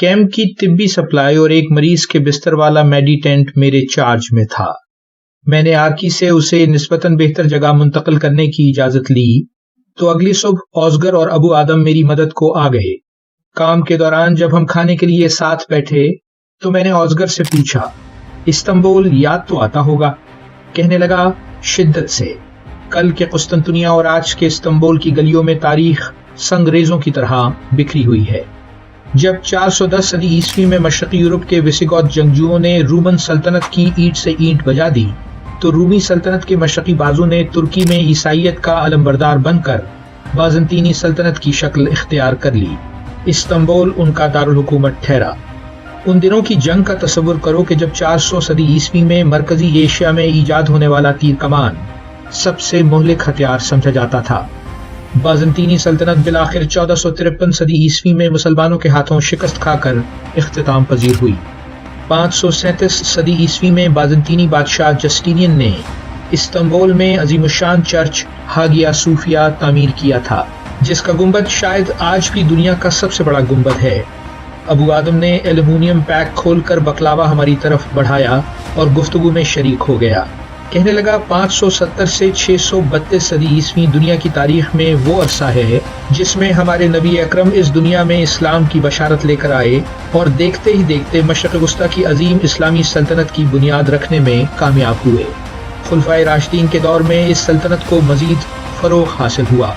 Camp की तिब्बी supply और एक मरीज़ के बिस्तर वाला मेडी टेंट मेरे चार्ज में था। मैंने आर्की से उसे निस्बतन बेहतर जगह मुंतकल करने की इजाज़त ली तो अगली सुबह औजगर और अबू आदम मेरी मदद को आ गए। काम के दौरान जब हम खाने के लिए साथ बैठे तो मैंने औजगर से पूछा, इस्तंबुल, याद तो आता होगा? कहने लगा, शिद्दत से। कल के कुस्तुनिया और आज के इस्तंबुल की गलियों में तारीख संग्रेजों की तरह बिखरी हुई है। जब 410 सदी ईस्वी में मशरकी यूरोप के विसिगौत जंगजुओं ने रूमन सल्तनत की ईंट से ईंट बजा दी तो रूमी सल्तनत के मशरकी बाजू ने तुर्की में ईसाइत का अलमबरदार बनकर बाजंतीनी सल्तनत की शक्ल इख्तियार कर ली। इस्तंबुल उनका दारकूमत ठहरा। उन दिनों की जंग का तस्वुर करो कि जब 400 सदी ईस्वी में मरकजी एशिया में ईजाद होने वाला तीर कमान सबसे मोहलिक हथियार समझा जाता था। बाजंतीनी सल्तनत बिलाखिर चौदह सौ तिरपन सदी ईस्वी में मुसलमानों के हाथों शिकस्त खाकर अख्ताम पजीर हुई। पाँच सौ सैंतीस सदी ईस्वी में बाजंतीनी बादशाह जस्टिनियन ने इस्तंबुल में अजीमुशान चर्च हागिया सूफिया तामीर किया था, जिसका गुंबद शायद आज भी दुनिया का सबसे बड़ा गुंबद है। अबू आदम ने एल्यूमिनियम पैक खोलकर बकलावा हमारी तरफ़ बढ़ाया और गुफ्तगु में शरीक हो गया। कहने लगा 570 से 632 सदी ईस्वी दुनिया की तारीख में वो अरसा है, जिसमें हमारे नबी अकरम इस दुनिया में इस्लाम की बशारत लेकर आए और देखते ही देखते मशरक वस्ती की अजीम इस्लामी सल्तनत की बुनियाद रखने में कामयाब हुए। खुलफा राशदीन के दौर में इस सल्तनत को मजीद फरोग हासिल हुआ।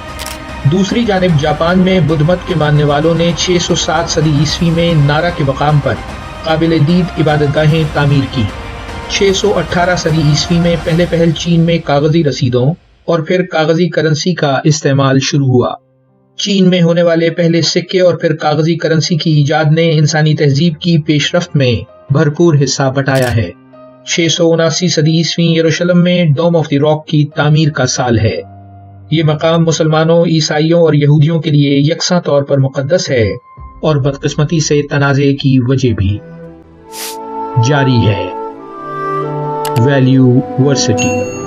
दूसरी जानब जापान में बुद्ध मत के मानने वालों ने 607 सदी ईस्वी में नारा के मकाम पर काबिल दीद इबादत गाहें तामीर की। 618 सदी ईस्वी में पहले पहल चीन में कागज़ी रसीदों और फिर कागज़ी करेंसी का इस्तेमाल शुरू हुआ। चीन में होने वाले पहले सिक्के और फिर कागज़ी करेंसी की ईजाद ने इंसानी तहजीब की पेशरफ में भरपूर हिस्सा बटाया है। छह सौ उनासी सदी ईस्वी यरूशलेम में डोम ऑफ़ द रॉक की तामीर का साल है। ये मकाम मुसलमानों, ईसाइयों और यहूदियों के लिए यकसा तौर पर मुकदस है और बदकस्मती से तनाज़े की वजह भी जारी है। Value varsity